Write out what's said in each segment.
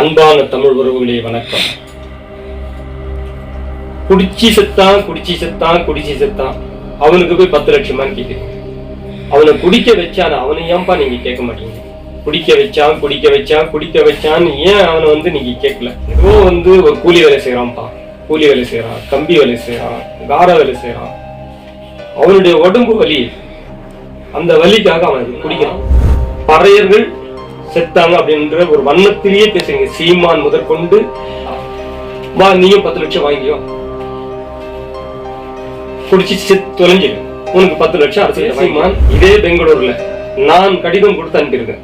அன்பான தமிழ் உறவுகளே வணக்கம். குடிச்சி செத்தான் குடிச்சி செத்தான் குடிச்சி செத்தான். அவனுக்கு போய் பத்து லட்சமான்னு கேக்குது. அவனை குடிக்க வச்சான் அவனை ஏன்பா நீங்க கேட்க மாட்டீங்க? குடிக்க வச்சான் குடிக்க வச்சான் குடிக்க வச்சான்னு ஏன் அவனை வந்து நீங்க கேட்கல? ஏதோ வந்து ஒரு கூலி வேலை செய்யறான்ப்பா கூலி வேலை செய்யறான் கம்பி வேலை செய்யறான் கார வேலை செய்யறான் அவனுடைய உடம்பு வலி. அந்த வலிக்காக அவன் குடிக்கிறான். பறையர்கள் செத்தாங்க அப்படின்ற ஒரு வண்ணத்திலேயே பேசுறீங்க. சீமான் முதற்கொண்டு வா நீயும் பத்து லட்சம் வாங்கியோ குடிச்சு செத்து தொலைஞ்சிரு உனக்கு பத்து லட்சம் அரசு சீமான் இதே பெங்களூர்ல நான் கடிதம் கொடுத்து அனுப்பியிருக்கேன்.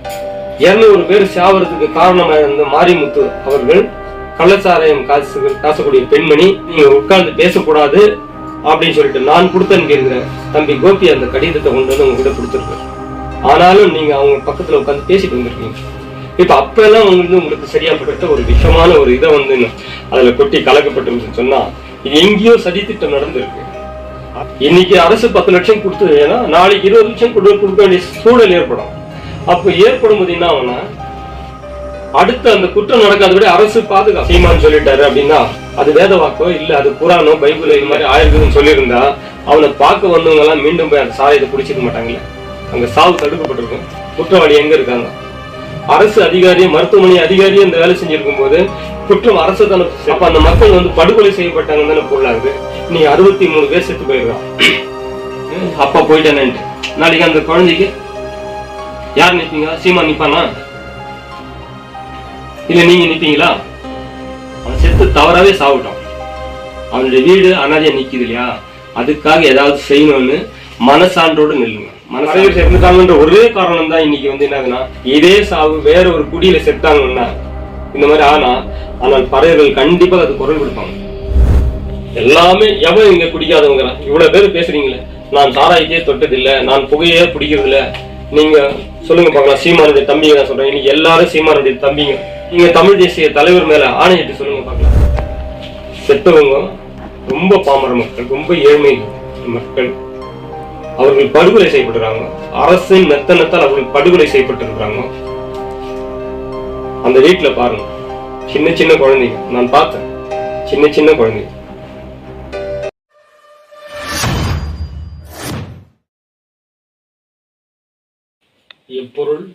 இருநூறு பேர் சாவறதுக்கு காரணமாக இருந்த மாரிமுத்து அவர்கள் கள்ளச்சாராயம் காசு காசக்கூடிய பெண்மணி நீங்க உட்கார்ந்து பேசக்கூடாது அப்படின்னு சொல்லிட்டு நான் கொடுத்து அனுப்பியிருக்கிறேன். தம்பி கோபி அந்த கடிதத்தை கொண்டு வந்து உங்ககிட்ட கொடுத்துருக்கேன். ஆனாலும் நீங்க அவங்க பக்கத்துல உட்காந்து பேசிட்டு வந்திருக்கீங்க. இப்ப அப்ப எல்லாம் உங்களுக்கு உங்களுக்கு சரியாப்பட்ட ஒரு விஷமான ஒரு இதை வந்து அதுல கொட்டி கலக்கப்பட்டு சொன்னா இது எங்கேயோ சதித்திட்டம் நடந்திருக்கு. இன்னைக்கு அரசு பத்து லட்சம் கொடுத்ததுன்னா நாளைக்கு இருபது லட்சம் கொடு கொடுக்க வேண்டிய சூழல் ஏற்படும். அப்ப ஏற்படும் போது என்ன ஆகும்னா அடுத்த அந்த குற்றம் நடக்காதபடி அரசு பாதுகாப்பு சீமான் சொல்லிட்டாரு அப்படின்னா அது வேத வாக்கோ இல்ல அது புராணோ பைபிள் இது மாதிரி ஆயிருக்குதுன்னு சொல்லியிருந்தா அவனை பார்க்க வந்தவங்க எல்லாம் மீண்டும் போய் அந்த சாலையை குடிச்சிக்க மாட்டாங்களே அங்க சாவு தடுக்கப்பட்டிருக்கும். குற்றவாளி எங்க இருக்காங்க? அரசு அதிகாரி மருத்துவமனை அதிகாரி இந்த வேலை செஞ்சிருக்கும் போது குற்றம் அரசு தானே அப்ப அந்த மக்கள் வந்து படுகொலை செய்யப்பட்டாங்கன்னு தானே பொருளாகுது நீ அறுபத்தி மூணு பேர் செத்து போயிருக்கான். அப்பா போயிட்டானேன்ட்டு. நாளைக்கு அந்த குழந்தைக்கு யார் நிப்பீங்க? சீமா நிப்பானா? இல்ல நீங்க நிப்பீங்களா? அவன் செத்து தவறாவே சாவிட்டான். அவனுடைய வீடு அனாதையா நிக்குது இல்லையா? அதுக்காக ஏதாவது செய்யணும்னு மனசான்றோடு நில்லுங்க. மனசாக செத்துட்டாங்கன்ற ஒரே காரணம் தான் இன்னைக்கு வந்து என்னதுன்னா இதே சாவு வேற ஒரு குடியில செத்தாங்கன்னா இந்த மாதிரி ஆனா ஆனால் பறவைகள் கண்டிப்பா அது குரல் கொடுப்பாங்க. எல்லாமே எவன் இங்க குடிக்காதவங்க? இவ்வளவு பேர் பேசுறீங்களே. நான் சாராயத்தையே தொட்டதில்லை நான் புகையே பிடிக்கிறது இல்ல நீங்க சொல்லுங்க பார்க்கலாம் சீமானுடைய தம்பிங்க நான் சொல்றேன். இன்னைக்கு எல்லாரும் சீமானுடைய தம்பிங்க. நீங்க தமிழ் தேசிய தலைவர் மேல ஆணையிட்டு சொல்லுங்க பார்க்கலாம். செத்தவங்க ரொம்ப பாமர மக்கள் ரொம்ப ஏழ்மை மக்கள். அவர்கள் படுகொலை செய்யப்படுறாங்க அரசின் மெத்தனத்தால் அவர்கள் படுகொலை செய்யப்பட்டிருக்கிறாங்க. அந்த வீட்டுல பாருங்க. சின்ன சின்ன குழந்தைங்க நான் பார்த்தேன். சின்ன சின்ன குழந்தைங்க எப்பொருள்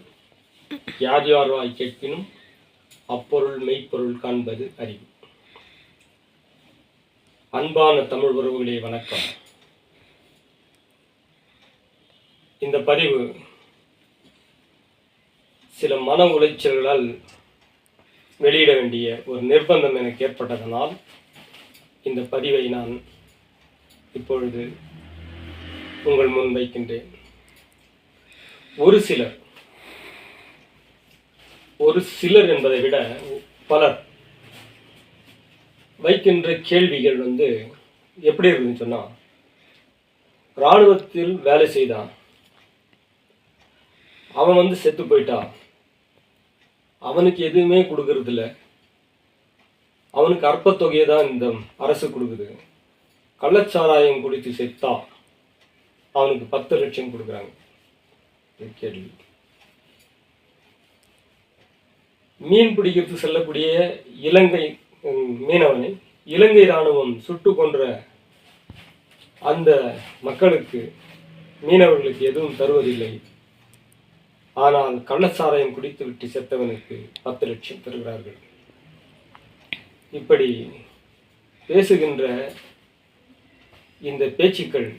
யார் யார்வாய் கேட்பினும் அப்பொருள் மெய்ப்பொருள் காண்பது அறிவு. அன்பான தமிழ் உறவுகளே வணக்கம். இந்த பதிவு சில மன உளைச்சல்களால் வெளியிட வேண்டிய ஒரு நிர்பந்தம் எனக்கு ஏற்பட்டதனால் இந்த பதிவை நான் இப்பொழுது உங்கள் முன் வைக்கின்றேன். ஒரு சிலர் ஒரு சிலர் என்பதை விட பலர் வைக்கின்ற கேள்விகள் வந்து எப்படி இருக்குன்னு சொன்னால் இராணுவத்தில் வேலை செய்தான். அவன் வந்து செத்து போயிட்டான் அவனுக்கு எதுவுமே கொடுக்கறது அவனுக்கு அற்பத் தொகையை தான் இந்த அரசு கொடுக்குது. கள்ளச்சாராயம் குடித்து செத்தா அவனுக்கு பத்து லட்சம் கொடுக்குறாங்க. கேள்வி. மீன் பிடிக்கிறது செல்லக்கூடிய இலங்கை மீனவனை இலங்கை இராணுவம் சுட்டு கொன்ற அந்த மக்களுக்கு மீனவர்களுக்கு எதுவும் தருவதில்லை. ஆனால் கள்ளச்சாராயம் குடித்து விட்டு செத்தவனுக்கு பத்து லட்சம் தருகிறார்கள். இப்படி பேசுகின்ற இந்த பேச்சுக்கள்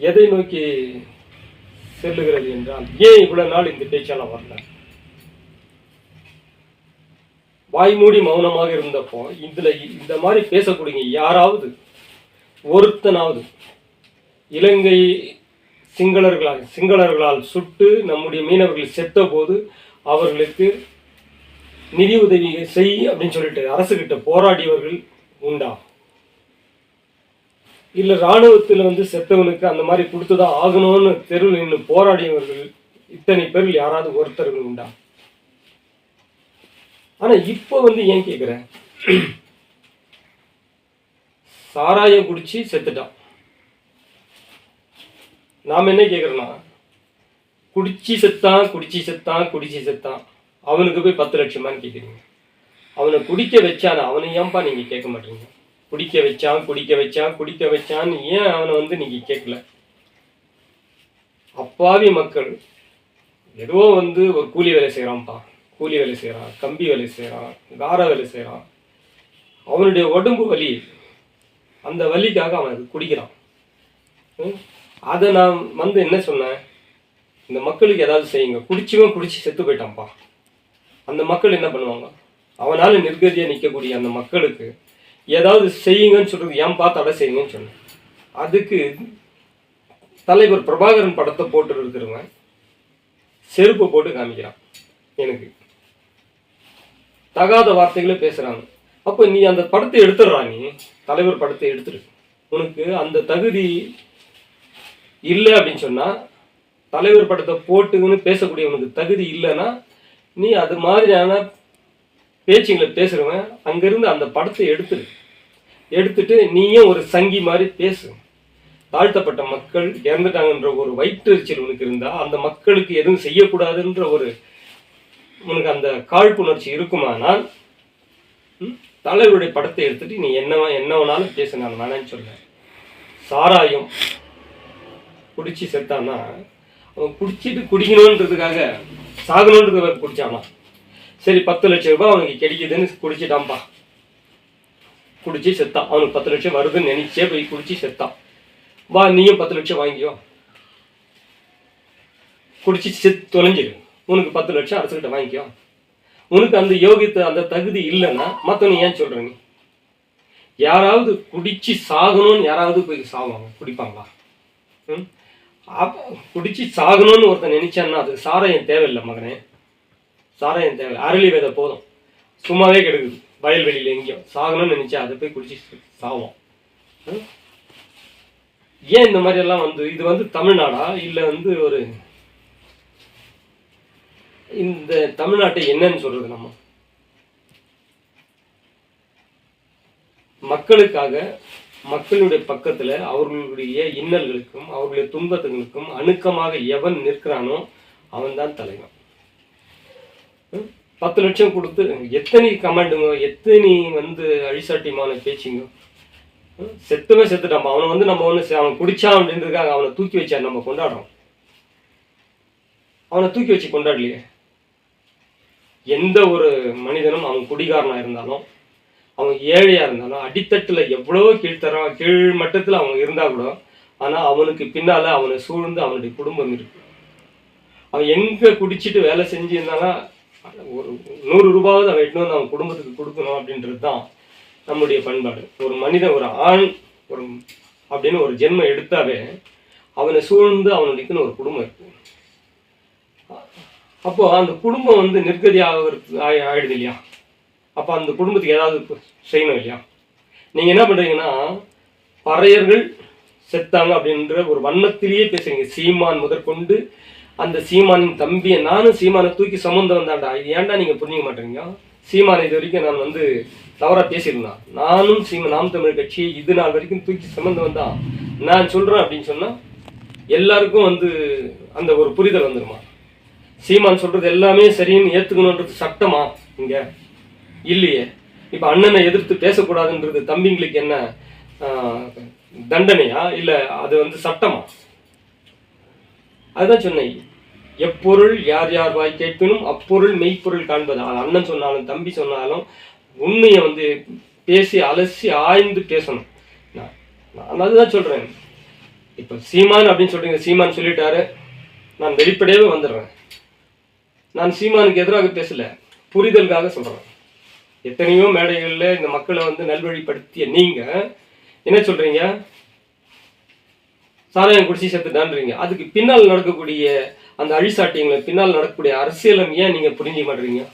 எதை நோக்கி செல்லுகிறது என்றால் ஏன் இவ்வளவு நாள் இந்த பேச்செல்லாம் வரல? வாய்மூடி மௌனமாக இருந்தப்போ இதுல இந்த மாதிரி பேசக்கூடிய யாராவது ஒருத்தனாவது இலங்கை சிங்களர்களால் சிங்களர்களால் சுட்டு நம்முடைய மீனவர்கள் செத்த போது அவர்களுக்கு நிதி உதவி செய் அப்படின்னு சொல்லிட்டு அரசுகிட்ட போராடியவர்கள் உண்டா? இல்ல இராணுவத்தில் வந்து செத்தவனுக்கு அந்த மாதிரி கொடுத்துதான் ஆகணும்னு தெருவில் நின்று போராடியவர்கள் இத்தனை பேரில் யாராவது ஒருத்தர்கள் உண்டா? ஆனா இப்போ வந்து ஏன் கேக்குறேன்? சாராயம் குடிச்சு செத்துட்டான். நாம் என்ன கேட்குறோன்னா குடிச்சி செத்தான் குடிச்சி செத்தான் குடிச்சி செத்தான். அவனுக்கு போய் பத்து லட்சமான்னு கேட்குறீங்க அவனை குடிக்க வச்சான அவனை ஏன்பா நீங்கள் கேட்க மாட்டீங்க? குடிக்க வச்சான் குடிக்க வச்சான் குடிக்க வச்சான்னு ஏன் அவனை வந்து நீங்கள் கேட்கல? அப்பாவி மக்கள் ஏதோ வந்து ஒரு கூலி வேலை செய்கிறான்ப்பா கூலி வேலை செய்கிறான் கம்பி வேலை செய்கிறான் கார வேலை செய்கிறான் அவனுடைய உடம்பு வலி. அந்த வலிக்காக அவன் அது குடிக்கிறான். ம்? அதை நான் வந்து என்ன சொன்னேன்? இந்த மக்களுக்கு ஏதாவது செய்யுங்க. குடிச்சுவன் குடிச்சு செத்து போயிட்டான்ப்பா. அந்த மக்கள் என்ன பண்ணுவாங்க? அவனால நிர்கதியாக நிற்கக்கூடிய அந்த மக்களுக்கு ஏதாவது செய்யுங்கன்னு சொல்றது பார்த்து தடை செய்யுங்கன்னு சொன்னேன். அதுக்கு தலைவர் பிரபாகரன் படத்தை போட்டு இருக்கிறவன் செருப்பு போட்டு காமிக்கிறான் எனக்கு. தகாத வார்த்தைகளை பேசுறாங்க. அப்போ நீ அந்த படத்தை எடுத்துடுறா நீ. தலைவர் படத்தை எடுத்துரு உனக்கு அந்த தகுதி இல்லை அப்படின்னு சொன்னால் தலைவர் படத்தை போட்டுன்னு பேசக்கூடிய உனக்கு தகுதி இல்லைன்னா நீ அது மாதிரியான பேச்சுங்களை பேசுகிறவன் அங்கேருந்து அந்த படத்தை எடுத்துரு. எடுத்துட்டு நீயும் ஒரு சங்கி மாதிரி பேசு. தாழ்த்தப்பட்ட மக்கள் இறந்துட்டாங்கன்ற ஒரு வயிற்றுச்சல் உனக்கு இருந்தால் அந்த மக்களுக்கு எதுவும் செய்யக்கூடாதுன்ற ஒரு உனக்கு அந்த காழ்ப்புணர்ச்சி இருக்குமானால் தலைவருடைய படத்தை எடுத்துட்டு நீ என்ன என்ன வேணாலும் பேசு நான் வேணான்னு சொல்ல சாராயம் குடிச்சு செத்தான்னா அவன் குடிச்சிட்டு குடிக்கணுன்றதுக்காக சாகணுன்றதுக்காக குடிச்சானா சரி பத்து லட்சம் ரூபாய் அவனுக்கு கிடைக்குதுன்னு குடிச்சிட்டான்ப்பா. குடிச்சு செத்தான். அவனுக்கு பத்து லட்சம் வருதுன்னு நினைச்சே போய் குடிச்சு செத்தான். வா நீயும் பத்து லட்சம் வாங்கிக்கோ. குடிச்சு செத்து தொலைஞ்சிரு உனக்கு பத்து லட்சம் அரசுகிட்ட வாங்கிக்கோ. உனக்கு அந்த யோகியத்தை அந்த தகுதி இல்லைன்னா மற்றவனு ஏன் சொல்கிறீங்க யாராவது குடிச்சு சாகணும்னு யாராவது போய் சாவாங்க குடிப்பாங்களா? ம்? குடிச்சு சாகணும்னு ஒருத்தன் நினைச்சான்னா அது சாராயம் தேவையில்லை மகனே. சாராயம் தேவை. அரளி விதை போதும். சும்மாவே கெடுக்குது. வயல்வெளியில் எங்கேயும் சாகணும்னு நினைச்சா அதை போய் குடிச்சு சாவோம். ஏன் இந்த மாதிரி எல்லாம் வந்து இது வந்து தமிழ்நாடா? இல்லை வந்து ஒரு இந்த தமிழ்நாட்டை என்னன்னு சொல்றது நம்ம? மக்களுக்காக மக்களுடைய பக்கத்துல அவர்களுடைய இன்னல்களுக்கும் அவர்களுடைய துன்பத்துகளுக்கும் அணுக்கமாக எவன் நிற்கிறானோ அவன் தான் தலைவன் பத்து லட்சம் கொடுத்து எத்தனை கமெண்டுங்க எத்தனை வந்து அழிசாட்டியமான பேச்சுங்க? செத்துமே செத்துட்டான். அவனை வந்து நம்ம ஒன்று அவன் குடிச்சான் அப்படின்றதுக்காக அவனை தூக்கி வச்சா நம்ம கொண்டாடுறோம். அவனை தூக்கி வச்சு கொண்டாடலையே. எந்த ஒரு மனிதனும் அவன் குடிகாரனாக இருந்தாலும் அவன் ஏழையாக இருந்தாலும் அடித்தட்டில் எவ்வளவோ கீழ்த்தரம் கீழ் மட்டத்தில் அவங்க இருந்தால் கூட ஆனால் அவனுக்கு பின்னால அவனை சூழ்ந்து அவனுடைய குடும்பம் இருக்கு. அவன் எங்கே குடிச்சிட்டு வேலை செஞ்சிருந்தாலும் ஒரு நூறு ரூபாவது அவன் எட்டு வந்து அவன் குடும்பத்துக்கு கொடுக்கணும் அப்படின்றது தான் நம்முடைய பண்பாடு. ஒரு மனிதன் ஒரு ஆண் ஒரு அப்படின்னு ஒரு ஜென்மம் எடுத்தாவே அவனை சூழ்ந்து அவனுடையக்குன்னு ஒரு குடும்பம் இருக்கு. அப்போ அந்த குடும்பம் வந்து நிர்கதி ஆகிறது ஆயி- ஆயிடுது இல்லையா? அப்போ அந்த குடும்பத்துக்கு ஏதாவது செய்யணும் இல்லையா? நீங்கள் என்ன பண்ணுறீங்கன்னா பறையர்கள் செத்தாங்க அப்படின்ற ஒரு வண்ணத்திலேயே பேசுறீங்க. சீமான் முதற்கொண்டு அந்த சீமானின் தம்பியை நானும் சீமானை தூக்கி சுமந்து வந்தாண்டா இது ஏன்டா நீங்கள் புரிஞ்சிக்க மாட்டேறீங்க? சீமானை இது வரைக்கும் நான் வந்து தவறாக பேசியிருந்தான். நானும் சீமா நாம் தமிழ் கட்சி இது நாள் வரைக்கும் தூக்கி சுமந்து வந்தான் நான் சொல்கிறேன் அப்படின்னு சொன்னால் எல்லாருக்கும் வந்து அந்த ஒரு புரிதல் வந்துருமா? சீமான் சொல்கிறது எல்லாமே சரின்னு ஏற்றுக்கணுன்றது சட்டமா இங்கே? இல்லையே. இப்ப அண்ணனை எதிர்த்து பேசக்கூடாதுன்றது தம்பிங்களுக்கு என்ன தண்டனையா? இல்ல அது வந்து சட்டமா? அதுதான் சொன்னேன். எப்பொருள் யார் யார் வாய் கேட்பினும் அப்பொருள் மெய்ப்பொருள் காண்பது. அது அண்ணன் சொன்னாலும் தம்பி சொன்னாலும் உண்மையை வந்து பேசி அலசி ஆய்ந்து பேசணும். நான் நான் அதுதான் சொல்றேன். இப்ப சீமான் அப்படின்னு சொல்றீங்க சீமான் சொல்லிட்டாரு. நான் வெளிப்படையாவே வந்துடுறேன். நான் சீமானுக்கு எதிராக பேசல. புரிதலுக்காக சொல்றேன். எத்தனையோ மேடைகள்ல இந்த மக்களை வந்து நல்வழிப்படுத்திய நீங்க என்ன சொல்றீங்க? சாராயம் குடிச்சு செத்துட்டான்றீங்க அதுக்கு பின்னால் நடக்கக்கூடிய அந்த அழிசாட்டியங்களை பின்னால் நடக்கக்கூடிய அரசியலம் ஏன் நீங்க புரிஞ்சிக்க மாட்டீங்க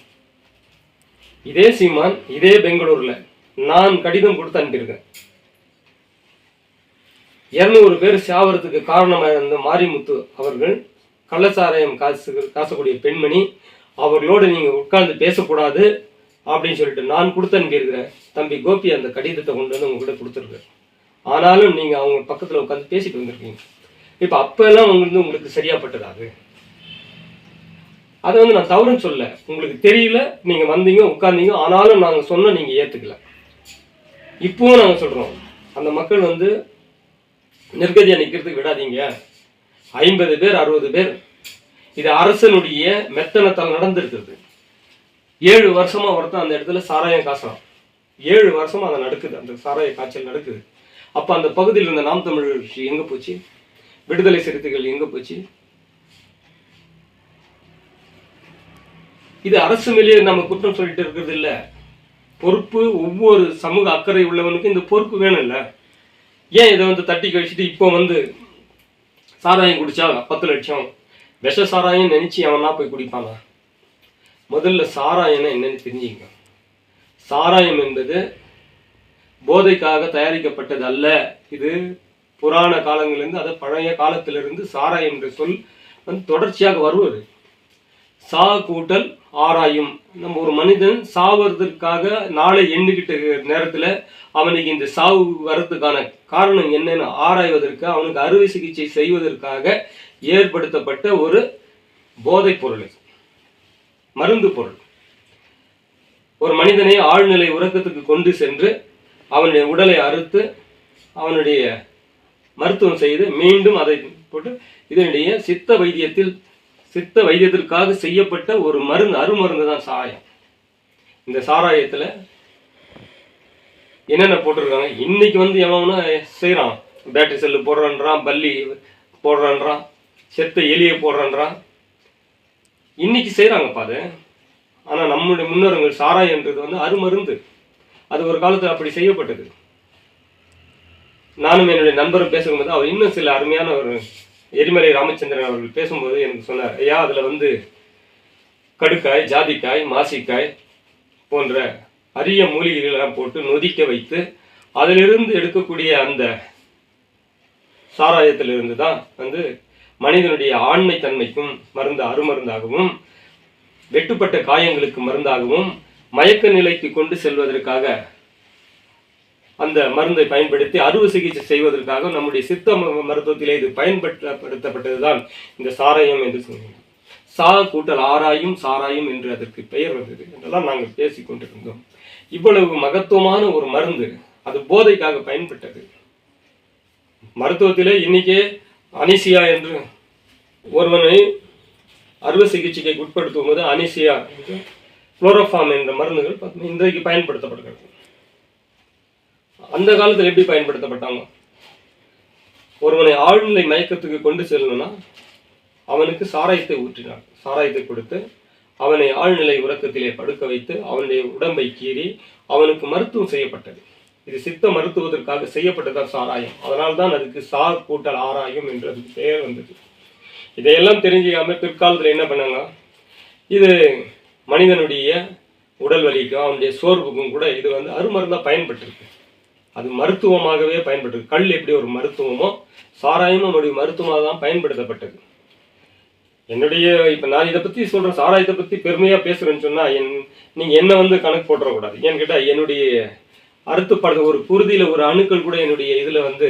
இதே சீமான் இதே பெங்களூர்ல நான் கடிதம் கொடுத்து அனுப்பியிருக்கேன். இருநூறு பேர் சாவரத்துக்கு காரணமாக இருந்த மாரிமுத்து அவர்கள் கள்ளச்சாராயம் காசு காசக்கூடிய பெண்மணி அவர்களோடு நீங்க உட்கார்ந்து பேசக்கூடாது அப்படின்னு சொல்லிட்டு நான் கொடுத்து அனுப்பியிருக்கிறேன் தம்பி கோபி அந்த கடிதத்தை கொண்டு வந்து உங்ககிட்ட கொடுத்துருக்கேன் ஆனாலும் நீங்கள் அவங்க பக்கத்தில் உட்காந்து பேசிட்டு வந்திருக்கீங்க. இப்போ அப்போல்லாம் உங்களுக்கு உங்களுக்கு சரியாப்பட்டதா அது அதை வந்து நான் தவறுன்னு சொல்ல உங்களுக்கு தெரியல நீங்கள் வந்தீங்க உட்காந்தீங்க ஆனாலும் நாங்கள் சொன்ன நீங்கள் ஏற்றுக்கல இப்போவும் நாங்கள் சொல்கிறோம் அந்த மக்கள் வந்து நிர்கதியாக நிற்கிறதுக்கு விடாதீங்க. ஐம்பது பேர் அறுபது பேர். இது அரசனுடைய மெத்தனத்தால் நடந்திருக்கிறது. ஏழு வருஷமா ஒருத்தன் அந்த இடத்துல சாராயம் காசுறான். ஏழு வருஷமா அது நடக்குது. அந்த சாராய காய்ச்சல் நடக்குது. அப்ப அந்த பகுதியில் இருந்த நாம் தமிழர் கட்சி எங்க போச்சு? விடுதலை சிறுத்தைகள் எங்க போச்சு? இது அரசு மேலேயே நம்ம குற்றம் சொல்லிட்டு இருக்கிறது இல்ல. பொறுப்பு ஒவ்வொரு சமூக அக்கறை உள்ளவனுக்கும் இந்த பொறுப்பு வேணும்ல. ஏன் இதை வந்து தட்டி கழிச்சிட்டு இப்போ வந்து சாராயம் குடிச்சா பத்து லட்சம்? விஷ சாராயம் நினைச்சு அவனா போய் குடிப்பானா? முதல்ல சாராயம்னா என்னன்னு தெரிஞ்சுக்கங்க சாராயம் என்பது போதைக்காக தயாரிக்கப்பட்டது அல்ல. இது புராண காலங்களிலிருந்து அது பழைய காலத்திலிருந்து சாராயம் என்ற சொல் வந்து தொடர்ச்சியாக வருவது. சா கூட்டல் ஆராயும். நம்ம ஒரு மனிதன் சாவறதுக்காக நாளை எண்ணிக்கிட்ட நேரத்தில் அவனுக்கு இந்த சாவு வர்றதுக்கான காரணம் என்னன்னு ஆராய்வதற்கு அவனுக்கு அறுவை சிகிச்சை செய்வதற்காக ஏற்படுத்தப்பட்ட ஒரு போதைப் பொருள் மருந்து பொருள். ஒரு மனிதனை ஆழ்நிலை உறக்கத்துக்கு கொண்டு சென்று அவனுடைய உடலை அறுத்து அவனுடைய மருத்துவம் செய்து மீண்டும் அதை போட்டு இதனுடைய சித்த வைத்தியத்தில் சித்த வைத்தியத்திற்காக செய்யப்பட்ட ஒரு மருந்து அருமருந்து தான் சாயம். இந்த சாராயத்தில் என்னென்ன போட்டிருக்காங்க? இன்னைக்கு வந்து எவனா செய்கிறான் பேட்டரி செல்லு போடுறான்றான் பல்லி போடுறான்றான் செத்த எலியை போடுறான்றான் இன்னைக்கு செய்கிறாங்கப்பா அது ஆனால் நம்முடைய முன்னோர்கள் சாராயன்றது வந்து அருமருந்து. அது ஒரு காலத்தில் அப்படி செய்யப்பட்டது. நானும் என்னுடைய நண்பரும் பேசும்போது அவர் இன்னும் சில அருமையான ஒரு எரிமலை ராமச்சந்திரன் அவர்கள் பேசும்போது எனக்கு சொன்னார் ஐயா அதில் வந்து கடுக்காய் ஜாதிக்காய் மாசிக்காய் போன்ற அரிய மூலிகைகளெல்லாம் போட்டு நொதிக்க வைத்து அதிலிருந்து எடுக்கக்கூடிய அந்த சாராயத்திலிருந்து தான் வந்து மனிதனுடைய ஆண்மை தன்மைக்கும் மருந்து அருமருந்தாகவும் வெட்டுப்பட்ட காயங்களுக்கு மருந்தாகவும் மயக்க நிலைக்கு கொண்டு செல்வதற்காக அந்த மருந்தை பயன்படுத்தி அறுவை சிகிச்சை செய்வதற்காக நம்முடைய சித்த மருத்துவத்திலே இது பயன்படுத்தப்பட்டதுதான் இந்த சாராயம் என்று சொன்னோம் சா கூட்டல் ஆராயும் சாராயும் என்று அதற்கு பெயர் வந்தது என்றெல்லாம் நாங்கள் பேசிக் கொண்டிருந்தோம். இவ்வளவு மகத்துவமான ஒரு மருந்து அது போதைக்காக பயன்பட்டது. மருத்துவத்திலே இன்னைக்கே அனிசியா என்று ஒருவனை அறுவை சிகிச்சைக்கு உட்படுத்தும் போது அனிசியா குளோரோஃபார்ம் என்ற மருந்துகள் இன்றைக்கு பயன்படுத்தப்படுகிறது. அந்த காலத்தில் எப்படி பயன்படுத்தப்பட்டாங்க? ஒருவனை ஆழ்நிலை மயக்கத்துக்கு கொண்டு செல்லணும்னா அவனுக்கு சாராயத்தை ஊற்றினார் சாராயத்தை கொடுத்து அவனை ஆழ்நிலை உறக்கத்திலே படுக்க வைத்து அவனுடைய உடம்பை கீறி அவனுக்கு மருத்துவம் செய்யப்பட்டது. இது சித்த மருத்துவத்திற்காக செய்யப்பட்டதான் சாராயம். அதனால் தான் அதுக்கு சார் கூட்டல் ஆராயம் என்று அதுக்கு பெயர் வந்தது. இதையெல்லாம் தெரிஞ்சுக்காம பிற்காலத்தில் என்ன பண்ணாங்க? இது மனிதனுடைய உடல் வலிக்கும் அவனுடைய சோர்வுக்கும் கூட இது வந்து அருமருந்தாக பயன்பட்டிருக்கு. அது மருத்துவமாகவே பயன்பட்டிருக்கு. கல் எப்படி ஒரு மருத்துவமோ சாராயமும் நம்முடைய மருத்துவமாக தான் பயன்படுத்தப்பட்டது. என்னுடைய இப்போ நான் இதை பற்றி சொல்கிறேன் சாராயத்தை பற்றி பெருமையாக பேசுகிறேன்னு சொன்னால் என் நீங்கள் என்ன வந்து கணக்கு போட்டுறக்கூடாது. ஏன்னு கேட்டால் என்னுடைய அறுத்துப்படுற ஒரு குருதியில ஒரு அணுக்கள் கூட என்னுடைய இதுல வந்து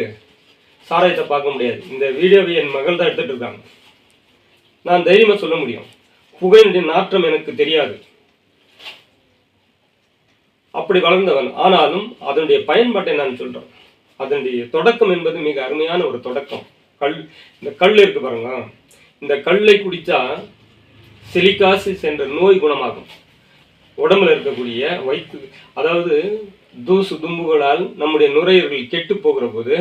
சாராயத்தை பார்க்க முடியாது. இந்த வீடியோவை என் மகள் தான் எடுத்துட்டு இருக்காங்க. நான் தைரியமா சொல்ல முடியும். புகையினுடைய நாற்றம் எனக்கு தெரியாது. அப்படி வளர்ந்தவன். ஆனாலும் அதனுடைய பயன்பாட்டை நான் சொல்கிறேன் அதனுடைய தொடக்கம் என்பது மிக அருமையான ஒரு தொடக்கம். கல் இந்த கல் இருக்கு பாருங்க. இந்த கல்லை குடித்தா சிலிகாசிஸ் என்ற நோய் குணமாகும். உடம்புல இருக்கக்கூடிய வயிற்று அதாவது தூசு தும்புகளால் நம்முடைய நுரையீரல் கெட்டு போகிற போது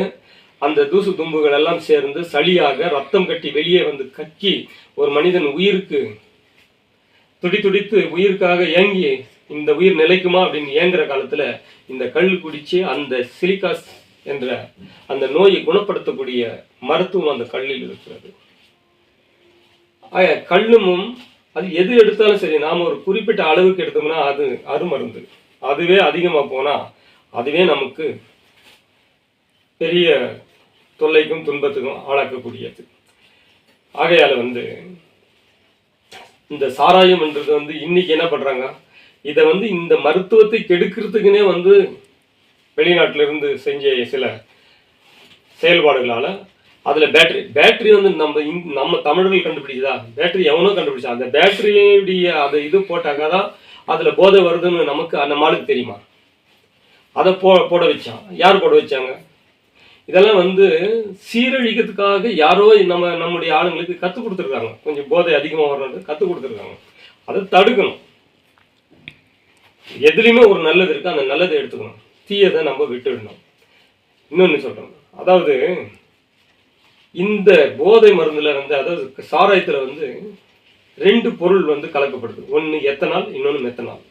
அந்த தூசு தும்புகள் எல்லாம் சேர்ந்து சளியாக ரத்தம் கட்டி வெளியே வந்து கக்கி ஒரு மனிதன் உயிருக்கு துடி துடித்து உயிருக்காக ஏங்கி இந்த உயிர் நிலைக்குமா அப்படின்னு ஏங்குற காலத்துல இந்த கல் குடிச்சு அந்த சிலிகாஸ் என்ற அந்த நோயை குணப்படுத்தக்கூடிய மருத்துவம் அந்த கல்லில் இருக்கிறது. கல்லும் கல்லுமும் அது எது எடுத்தாலும் சரி நாம ஒரு குறிப்பிட்ட அளவுக்கு எடுத்தோம்னா அது அருமருந்து. அதுவே அதிகமாக போனால் அதுவே நமக்கு பெரிய தொல்லைக்கும் துன்பத்துக்கும் ஆளாக்கக்கூடியது. ஆகையால் வந்து இந்த சாராயம் என்றது வந்து இன்னைக்கு என்ன பண்ணுறாங்க இதை வந்து இந்த மருத்துவத்தை கெடுக்கிறதுக்குனே வந்து வெளிநாட்டிலிருந்து செஞ்ச சில செயல்பாடுகளால் அதில் பேட்டரி பேட்டரி வந்து நம்ம இந்- நம்ம தமிழர்கள் கண்டுபிடிச்சதா? பேட்டரி எவனோ கண்டுபிடிச்சா? அந்த பேட்டரியுடைய அதை இது போட்டாக்கா தான் அதுல போதை வருதுன்னு நமக்கு அந்த மாளுக்கு தெரியுமா? அதை போ போட வச்சான். யார் போட வச்சாங்க? இதெல்லாம் வந்து சீரழிக்கிறதுக்காக யாரோ நம்ம நம்முடைய ஆளுங்களுக்கு கற்றுக் கொடுத்துருக்காங்க. கொஞ்சம் போதை அதிகமாக வர்றது கற்றுக் கொடுத்துருக்காங்க. அதை தடுக்கணும். எதுலேயுமே ஒரு நல்லது இருக்குது அந்த நல்லதை எடுத்துக்கணும். தீயதை நம்ம விட்டுடணும். இன்னொன்று சொல்கிறோம் அதாவது இந்த போதை மருந்தில் வந்து அதாவது சாராயத்தில் வந்து ரெண்டு பொருள் வந்து கலக்கப்படுது. ஒன்று எத்தனால் இன்னொன்று மெத்தனால்.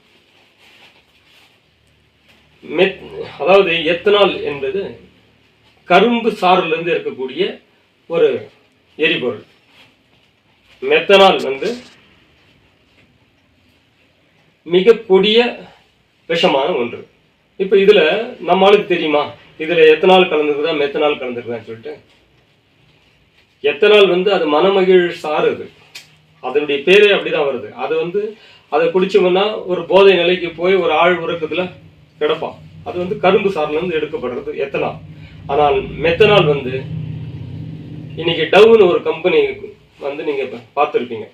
மெத் அதாவது எத்தனால் என்பது கரும்பு சாறுலேருந்து இருக்கக்கூடிய ஒரு எரிபொருள். மெத்தனால் வந்து மிக கொடிய விஷமான ஒன்று. இப்போ இதுல நம்ம ஆளுக்கு தெரியுமா? இதில் எத்தனால் கலந்துருக்குதா? மெத்தனால் கலந்துருக்குதான்னு சொல்லிட்டு. எத்தனால் வந்து அது மனமகிழ் சாறு அது. அதனுடைய பேரே அப்படிதான் வருது. அது வந்து அதை குடிச்சோம்னா ஒரு போதை நிலைக்கு போய் ஒரு ஆள் உறக்கத்துல கிடப்பான். அது வந்து கரும்பு சாறுல இருந்து எடுக்கப்படுறது எத்தனால். ஆனால் மெத்தனால் வந்து இன்னைக்கு டவுன்னு ஒரு கம்பெனி வந்து நீங்க பார்த்துருப்பீங்க.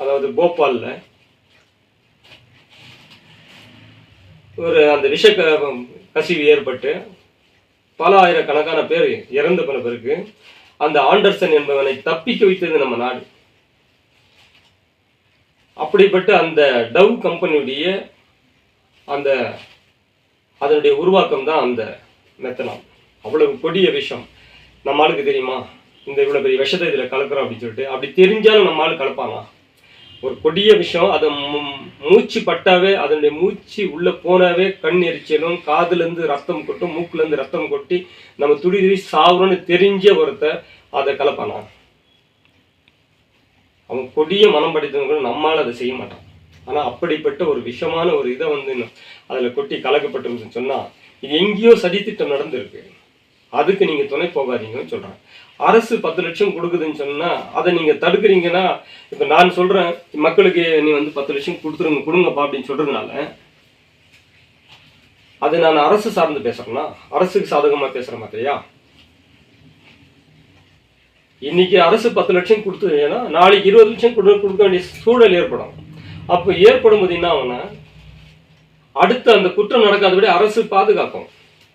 அதாவது போபாலில் ஒரு அந்த விஷ கசிவு ஏற்பட்டு பல ஆயிரக்கணக்கான பேர் இறந்து போன பிறகு அந்த ஆண்டர்சன் என்பவனை தப்பிக்க வைத்தது நம்ம நாடு. அப்படிப்பட்ட அந்த டவ் கம்பெனியுடைய அந்த அதனுடைய உருவாக்கம் தான் அந்த மெத்தனால் அவ்வளவு கொடிய விஷம். நம்ம ஆளுக்கு தெரியுமா? இந்த இவ்வளோ பெரிய விஷத்தை இதில் கலக்குறோம் அப்படின்னு சொல்லிட்டு. அப்படி தெரிஞ்சாலும் நம்ம ஆள் கலப்பாங்க ஒரு கொடிய விஷயம் அதை மூச்சு பட்டாவே அதனுடைய மூச்சு உள்ளே போனாவே கண் எரிச்சலும் காதுலேருந்து ரத்தம் கொட்டும் மூக்குலேருந்து ரத்தம் கொட்டி நம்ம துடி துடி சாவுறோன்னு தெரிஞ்ச ஒருத்தர் அதை கலப்பானா? அவன் கொடிய மனம் படைத்தவங்க நம்மால் அதை செய்ய மாட்டான். ஆனால் அப்படிப்பட்ட ஒரு விஷமான ஒரு இதை வந்து அதில் கொட்டி கலக்கப்பட்டிருந்துன்னு சொன்னால் இது எங்கேயோ சதித்திட்டம் நடந்திருக்கு. அதுக்கு நீங்கள் துணை போகாதீங்கன்னு சொல்கிறேன் அரசு பத்து லட்சம் கொடுக்குதுன்னு சொன்னால் அதை நீங்கள் தடுக்கிறீங்கன்னா இப்போ நான் சொல்கிறேன் மக்களுக்கு நீ வந்து பத்து லட்சம் கொடுத்துருங்க கொடுங்கப்பா அப்படின்னு சொல்கிறதுனால அது நான் அரசு சார்ந்து பேசுகிறேன்னா அரசுக்கு சாதகமாக பேசுகிறேன் மாதிரியா? இன்னைக்கு அரசு பத்து லட்சம் கொடுத்ததுன்னா நாளைக்கு இருபது லட்சம் கொடு கொடுக்க வேண்டிய சூழல் ஏற்படும். அப்போ ஏற்படும் போது என்ன ஆகும்னா அடுத்து அந்த குற்றம் நடக்காதபடி அரசு பாதுகாக்கும்.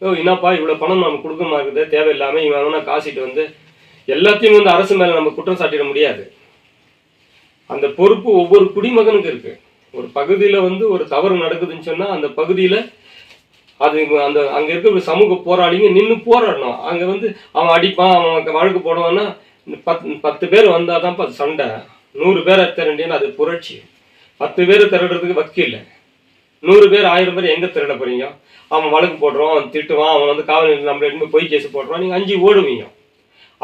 ஓ என்னப்பா இவ்வளோ பணம் நம்ம கொடுக்க இருக்குது தேவையில்லாமல் இவன் வேணா காசிட்டு வந்து எல்லாத்தையும் வந்து அரசு மேலே நம்ம குற்றம் சாட்டிட முடியாது. அந்த பொறுப்பு ஒவ்வொரு குடிமகனுக்கு இருக்கு. ஒரு பகுதியில் வந்து ஒரு தவறு நடக்குதுன்னு சொன்னால் அந்த பகுதியில் அது அந்த அங்கே இருக்க சமூக போராளிங்க நின்று போராடணும். அங்கே வந்து அவன் அடிப்பான் அவன் வழக்கு போடுவான்னா பத் பத்து பேர் வந்தால் தான் அது சண்டை. நூறு பேரை திரண்டின்னு அது புரட்சி. பத்து பேர் திரடுறதுக்கு வக்கீல் நூறு பேர் ஆயிரம் பேர் எங்கே திருட போறீங்க? அவன் வழக்கு போடுறான் அவன் திட்டுவான் அவன் வந்து காவல் நிலையத்துல நம்மள எடுத்து போய் கேஸ் போடுறான் நீங்கள் அஞ்சு ஓடுவீங்க.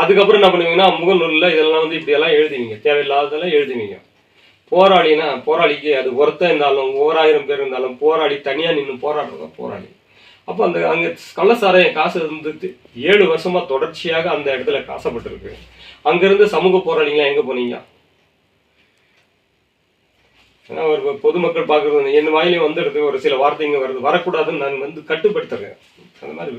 அதுக்கப்புறம் என்ன பண்ணுவீங்கன்னா முகநூலில் இதெல்லாம் வந்து இப்படியெல்லாம் எழுதுவீங்க. தேவையில்லாததெல்லாம் எழுதுவீங்க. போராளினா போராளிக்கு அது ஒருத்தன் இருந்தாலும் ஓராயிரம் பேர் இருந்தாலும் போராளி தனியாக நின்று போராடுறவங்க போராளி. அப்போ அந்த அங்கே கள்ளசாராயம் காசு இருந்துட்டு ஏழு வருஷமாக தொடர்ச்சியாக அந்த இடத்துல காசப்பட்டிருக்கு. அங்கிருந்து சமூக போராளிங்களா எங்க போனீங்க? ஏன்னா ஒரு பொதுமக்கள் பார்க்கறது என் வாயிலையும் வந்துடுது ஒரு சில வார்த்தைங்க வருது. வரக்கூடாதுன்னு நான் வந்து கட்டுப்படுத்துறேன். அந்த மாதிரி.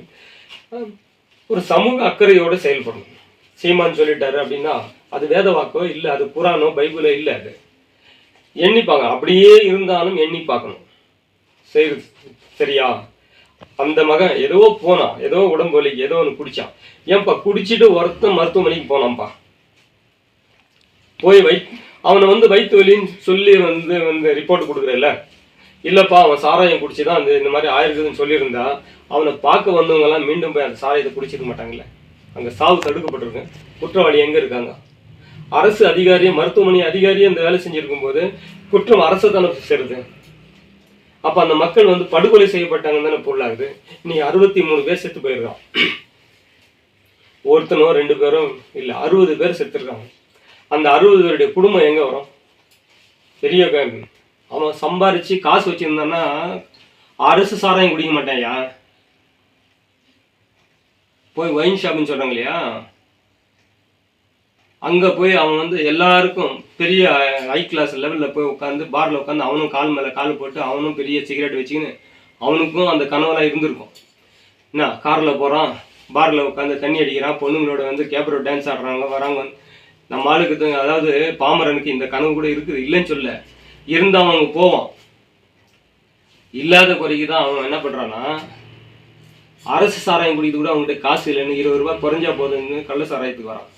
ஒரு சமூக அக்கறையோடு செயல்படணும். சீமான் சொல்லிட்டாரு அப்படின்னா அது வேத வாக்கோ இல்லை அது புராணோ பைபிளோ இல்லை அது. எண்ணிப்பாங்க. அப்படியே இருந்தாலும் எண்ணி பார்க்கணும் சரி சரியா? அந்த மகன் ஏதோ போனான் ஏதோ உடம்பு வலிக்கு ஏதோ ஒன்று குடிச்சான். ஏன்பா குடிச்சிட்டு ஒருத்தன் மருத்துவமனைக்கு போனான்ப்பா போய் வை அவனை வந்து வயிற்று வலின்னு சொல்லி வந்து வந்து ரிப்போர்ட் கொடுக்குறல்ல? இல்லப்பா அவன் சாராயம் குடிச்சுதான் அந்த இந்த மாதிரி ஆயிருக்குதுன்னு சொல்லியிருந்தா அவனை பார்க்க வந்தவங்க எல்லாம் மீண்டும் போய் அந்த சாராயத்தை குடிச்சிருக்க மாட்டாங்கல்ல? அங்கே சாவு தடுக்கப்பட்டிருக்கு. குற்றவாளி எங்க இருக்காங்க? அரசு அதிகாரியும் மருத்துவமனை அதிகாரியும் அந்த வேலை செஞ்சுருக்கும்போது குற்றம் அரசு தானே சேருது அப்போ அந்த மக்கள் வந்து படுகொலை செய்யப்பட்டாங்கன்னு தானே பொருளாகுது நீ அறுபத்தி மூணு பேர் செத்து போயிருக்கான். ஒருத்தனோ ரெண்டு பேரும் இல்லை அறுபது பேர் செத்துருக்காங்க. அந்த அறுபது பேருடைய குடும்பம் எங்கே வரும்? பெரிய அவன் சம்பாரிச்சு காசு வச்சிருந்தான்னா அரசு சாராயம் குடிக்க மாட்டாயா போய் ஒயின் ஷாப்னு சொல்கிறாங்க இல்லையா? அங்கே போய் அவன் வந்து எல்லாருக்கும் பெரிய ஹை கிளாஸ் லெவலில் போய் உட்காந்து பாரில் உட்காந்து அவனும் கால் மேலே கால் போட்டு அவனும் பெரிய சிகரெட் வச்சுக்கின்னு அவனுக்கும் அந்த கனவெல்லாம் இருந்திருக்கும். என்ன காரில் போகிறான் பாரில் உட்காந்து தண்ணி அடிக்கிறான் பொண்ணுங்களோட வந்து கேப்ரோ டான்ஸ் ஆடுறாங்க வராங்க. நம்ம ஆளுக்கு அதாவது பாமரனுக்கு இந்த கனவு கூட இருக்குது இல்லைன்னு சொல்ல இருந்தால் அவங்க போவான். இல்லாத குறைக்கு தான் அவன் என்ன பண்ணுறான்னா அரசு சாராயம் குடிக்கிறது கூட அவங்ககிட்ட காசு இல்லைன்னு இருபது ரூபாய் குறைஞ்சா போதுன்னு கள்ள சாராயத்துக்கு வரான்.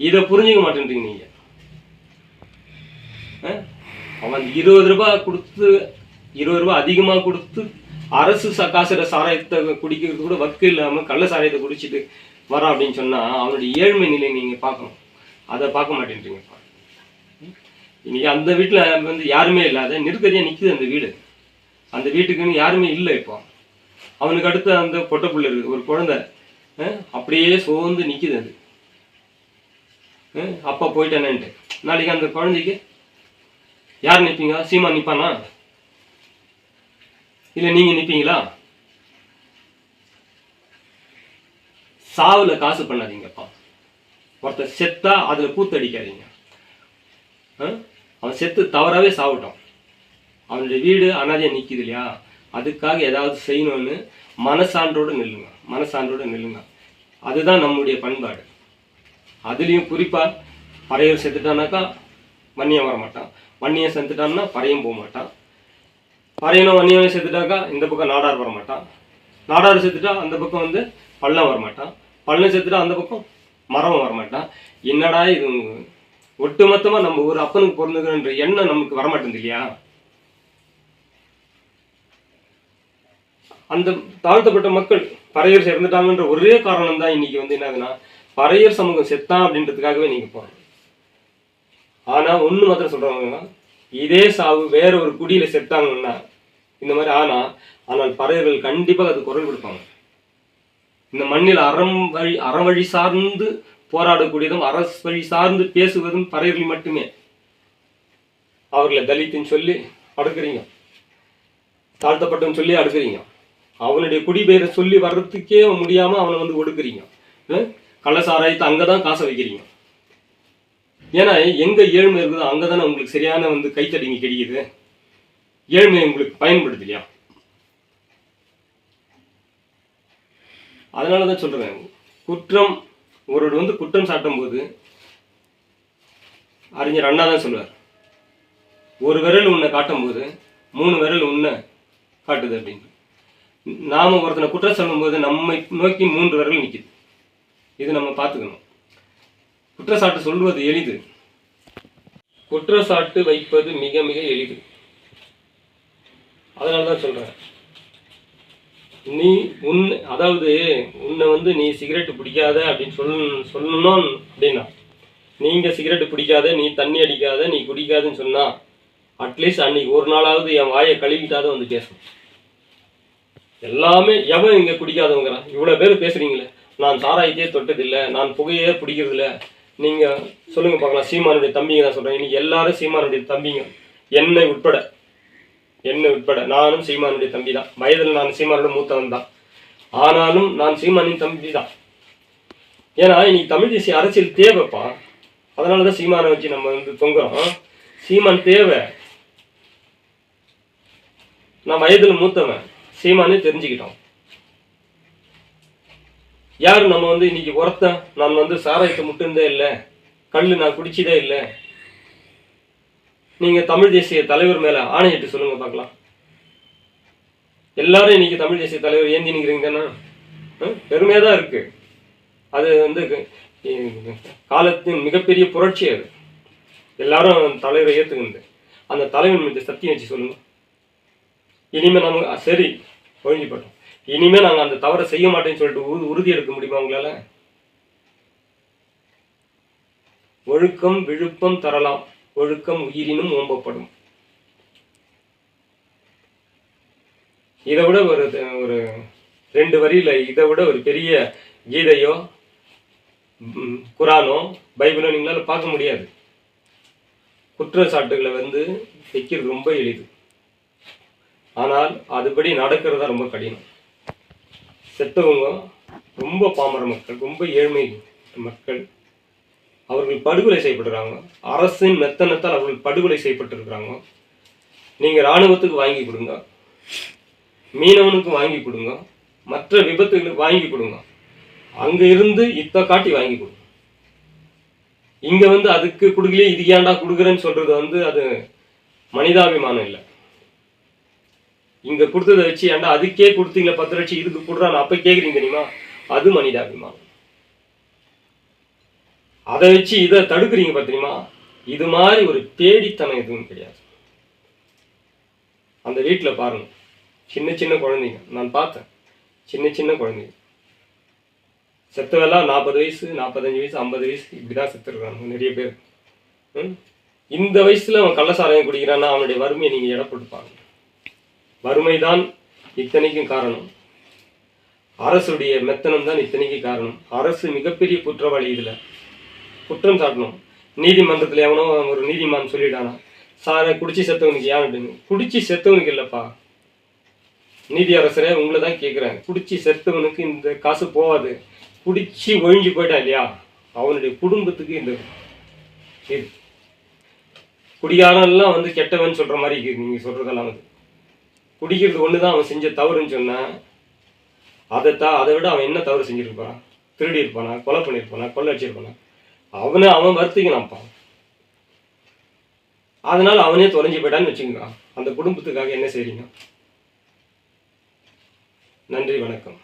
இதை புரிஞ்சுக்க மாட்டேன்றீங்க நீங்கள் அவன் இருபது ரூபாய் கொடுத்து இருபது ரூபாய் அதிகமாக கொடுத்து அரசு ச- காசுற சாராயத்தை குடிக்கிறது கூட வக்கு இல்லாமல் கள்ள சாராயத்தை குடிச்சிட்டு வரான் அப்படின்னு சொன்னால் அவனுடைய ஏழ்மை நிலை நீங்கள் பார்க்கணும். அதை பார்க்க மாட்டேன்றீங்கப்பா இன்னைக்கு அந்த வீட்டில் வந்து யாருமே இல்லாத நிற்கதியாக நிற்கிது அந்த வீடு. அந்த வீட்டுக்குன்னு யாருமே இல்லை இப்போ. அவனுக்கு அடுத்து அந்த பொட்டை பிள்ளை இருக்கு ஒரு குழந்தை. அப்படியே சோர்ந்து நிற்கிது அது. அப்பா போயிட்டேனேன்ட்டு. நாளைக்கு அந்த குழந்தைக்கு யார் நிற்பீங்க சீமா நிற்பானா இல்லை நீங்கள் நிற்பீங்களா சாவில் காசு பண்ணாதீங்கப்பா. ஒருத்தர் செத்தா அதில் கூத்தடிக்காதீங்க ஆ? அவன் செத்து தவறாகவே சாவட்டும் அவனுடைய வீடு அனாதையாக நிற்கிது இல்லையா? அதுக்காக ஏதாவது செய்யணும்னு மனசான்றோடு நில்லுங்க. மனசான்றோடு நில்லுங்க. அதுதான் நம்முடைய பண்பாடு. அதுலேயும் குறிப்பாக பறையர் செத்துட்டானாக்கா வன்னியம் வர மாட்டான் வன்னியம் செத்துட்டான்னா பறையும் போக மாட்டான் பறையனும் வன்னியனும் செத்துட்டாக்கா இந்த பக்கம் நாடார் வர மாட்டான் நாடார் செத்துட்டா அந்த பக்கம் வந்து பள்ளம் வர மாட்டான் பள்ளம் செத்துட்டா அந்த பக்கம் மரம் வர மாட்டான் என்னடா இது ஒட்டுமொத்தமா நம்ம ஒரு அப்பனுக்கு பிறந்துக்கிறன்ற எண்ணம் நமக்கு வரமாட்டேங்குது இல்லையா? அந்த தாழ்த்தப்பட்ட மக்கள் பறையர் சேர்ந்துட்டாங்கன்ற ஒரே காரணம் தான் இன்னைக்கு வந்து என்னதுன்னா பறையர் சமூகம் செத்தான் அப்படின்றதுக்காகவே நீங்க போறோம் ஆனா ஒண்ணு மாத்திரம் சொல்றாங்க இதே சாவு வேற ஒரு குடியில செத்தாங்கன்னா இந்த மாதிரி ஆனா ஆனால் பறையர்கள் கண்டிப்பாக அது குரல் கொடுப்பாங்க. இந்த மண்ணில் அறம் வழி அறவழி சார்ந்து போராடக்கூடியதும் அரசு வழி சார்ந்து பேசுவதும் பறையர்கள் மட்டுமே. அவர்களை தலித்துன்னு சொல்லி அடுக்கிறீங்க. தாழ்த்தப்பட்டவன் சொல்லி அடுக்கிறீங்க. அவனுடைய குடிபெயரை சொல்லி வர்றதுக்கே முடியாம அவனை வந்து ஒடுக்குறீங்க. கடல சாராயத்தை அங்கே தான் காசை வைக்கிறீங்க. ஏன்னா எங்கே ஏழ்மை இருக்குதோ அங்கதானே உங்களுக்கு சரியான வந்து கைத்தடிங்க கிடைக்குது. ஏழ்மை உங்களுக்கு பயன்படுது இல்லையா அதனால தான் சொல்கிறேன் குற்றம் ஒருவர் வந்து குற்றம் சாட்டும் போது அறிஞர் அண்ணா தான் சொல்லுவார். ஒரு விரல் உன்னை காட்டும் போது மூணு விரல் உன்னை காட்டுது அப்படின்னு. நாம் ஒருத்தனை குற்றம் சொல்லும்போது நம்மை நோக்கி மூன்று விரல் நிற்கிது இது நம்ம பார்த்துக்கணும். குற்றச்சாட்டு சொல்வது எளிது. குற்றச்சாட்டு வைப்பது மிக மிக எளிது. அதனால தான் சொல்கிறேன் நீ உன் அதாவது உன்னை வந்து நீ சிகரெட் பிடிக்காத அப்படின்னு சொல் சொல்லணும் அப்படின்னா நீங்க சிகரெட் பிடிக்காத நீ தண்ணி அடிக்காத நீ குடிக்காதுன்னு சொன்னா அட்லீஸ்ட் அன்னைக்கு ஒரு நாளாவது என் வாயை கழுவிட்டாத வந்து பேசணும். எல்லாமே எவன் இங்கே குடிக்காதவங்கிறான்? இவ்வளோ பேர் பேசுகிறீங்களே நான் சாராயத்தையே தொட்டதில்லை நான் புகையே பிடிக்கிறதில்ல. நீங்கள் சொல்லுங்கள் பார்க்கலாம் சீமானுடைய தம்பிங்க நான் சொல்கிறேன் இன்னைக்கு எல்லாரும் சீமானுடைய தம்பிங்க. என்னை உட்பட என்னை உட்பட நானும் சீமானுடைய தம்பி தான் வயதில் நான் சீமானோட மூத்தவன் தான் ஆனாலும் நான் சீமானின் தம்பி தான் ஏன்னா இன்னைக்கு தமிழ் தேசிய அரசியல் தேவைப்பா. அதனால தான் சீமானை வச்சு நம்ம வந்து தொங்குறோம். சீமான் தேவை. நான் வயதில் மூத்தவன். சீமானே தெரிஞ்சுக்கிட்டோம். யார் நம்ம வந்து இன்னைக்கு ஒருத்தன்? நான் வந்து சாராயத்தை முட்டுந்தே இல்லை. கல் நான் குடிச்சதே இல்லை. நீங்கள் தமிழ் தேசிய தலைவர் மேலே ஆணையிட்டு சொல்லுங்க பார்க்கலாம். எல்லாரும் இன்னைக்கு தமிழ் தேசிய தலைவர் ஏந்தி நிற்கிறீங்கன்னா பெருமையாக தான் இருக்கு. அது வந்து காலத்தின் மிகப்பெரிய புரட்சி அது. எல்லாரும் தலைவரை ஏத்துக்கிண்டு அந்த தலைவன் மீது சத்தியம் வச்சு சொல்லுங்க. இனிமேல் நம்ம சரி ஒழிஞ்சுப்பட்டோம் இனிமே நாங்க அந்த தவறை செய்ய மாட்டேன்னு சொல்லிட்டு உறுதி எடுக்க முடியுமா உங்களால? ஒழுக்கம் விழுப்பம் தரலாம். ஒழுக்கம் உயிரினும் ஓம்பப்படும். இதை விட ஒரு ஒரு ரெண்டு வரியில இதை விட ஒரு பெரிய கீதையோ குரானோ பைபிளோ நீங்களால பார்க்க முடியாது. குற்றச்சாட்டுகளை வந்து வைக்கிறது ரொம்ப எளிது. ஆனால் அதுபடி நடக்கிறதா ரொம்ப கடினம். செத்தவங்க ரொம்ப பாமர மக்கள் ரொம்ப ஏழ்மை மக்கள். அவர்கள் படுகொலை செய்யப்படுறாங்க அரசின் மெத்தனத்தால் அவர்கள் படுகொலை செய்யப்பட்டிருக்கிறாங்க. நீங்கள் இராணுவத்துக்கு வாங்கி கொடுங்க. மீனவனுக்கு வாங்கி கொடுங்க. மற்ற விபத்துகளுக்கு வாங்கி கொடுங்க. அங்க இருந்து இப்ப காட்டி வாங்கி கொடுங்க இங்க வந்து அதுக்கு கொடுக்கலையே இது ஏன்டா கொடுக்குறேன்னு சொல்றது வந்து அது மனிதாபிமானம் இல்லை. இங்க கொடுத்ததை வச்சு ஏன்டா அதுக்கே கொடுத்தீங்களா பத்து லட்சம் இதுக்கு கொடுறான்னு அப்ப கேக்குறீங்க தெரியுமா? அது மனிதாபிமானம் அதை வச்சு இதை தடுக்கிறீங்க பார்த்தீங்களா இது மாதிரி ஒரு பேடித்தனம் எதுவும் கிடையாது. அந்த வீட்டில் பாருங்க. சின்ன சின்ன குழந்தைங்க. நான் பார்த்தேன். சின்ன சின்ன குழந்தைங்க. செத்தவெல்லாம் நாற்பது வயசு நாற்பத்தஞ்சு வயசு ஐம்பது வயசு இப்படிதான் செத்துருக்காங்க நிறைய பேர். ம்? இந்த வயசுல அவன் கள்ளசாராயம் குடிக்கிறான்னா அவனுடைய வறுமையை நீங்க எடை போட்டு பாருங்க வறுமைதான் இத்தனைக்கும் காரணம். அரசுடைய மெத்தனம் தான் இத்தனைக்கு காரணம். அரசு மிகப்பெரிய குற்றவாளி இதில். குற்றம் சாட்டணும். நீதிமன்றத்தில் எவனோ ஒரு நீதிமான் சொல்லிட்டானா சாரை குடிச்சு செத்தவனுக்கு ஏன் அப்படின்னு? குடிச்சு செத்தவனுக்கு இல்லைப்பா. நீதி அரசரே உங்களை தான் கேட்குறேன் குடிச்சு செத்தவனுக்கு இந்த காசு போகாது. குடிச்சு ஒழிஞ்சு போயிட்டான் இல்லையா? அவனுடைய குடும்பத்துக்கு இந்த இது. குடிகாரன்லாம் வந்து கெட்டவன் சொல்கிற மாதிரி இருக்கு. நீங்க சொல்றதெல்லாம் வந்து. குடிக்கிறது ஒன்று தான் அவன் செஞ்ச தவறுன்னு சொன்னேன் அதை தா அதை விட அவன் என்ன தவறு செஞ்சுருப்பான்? திருடி இருப்பானா? கொலை பண்ணியிருப்பானா கொள்ளை அடிச்சிருப்பானா? அவனை அவன் வருத்திக்கலாம்ப்பா. அதனால அவனே தொலைஞ்சு போயிட்டான்னு வச்சுக்கோங்க. அந்த குடும்பத்துக்காக என்ன செய்றீங்க? நன்றி வணக்கம்.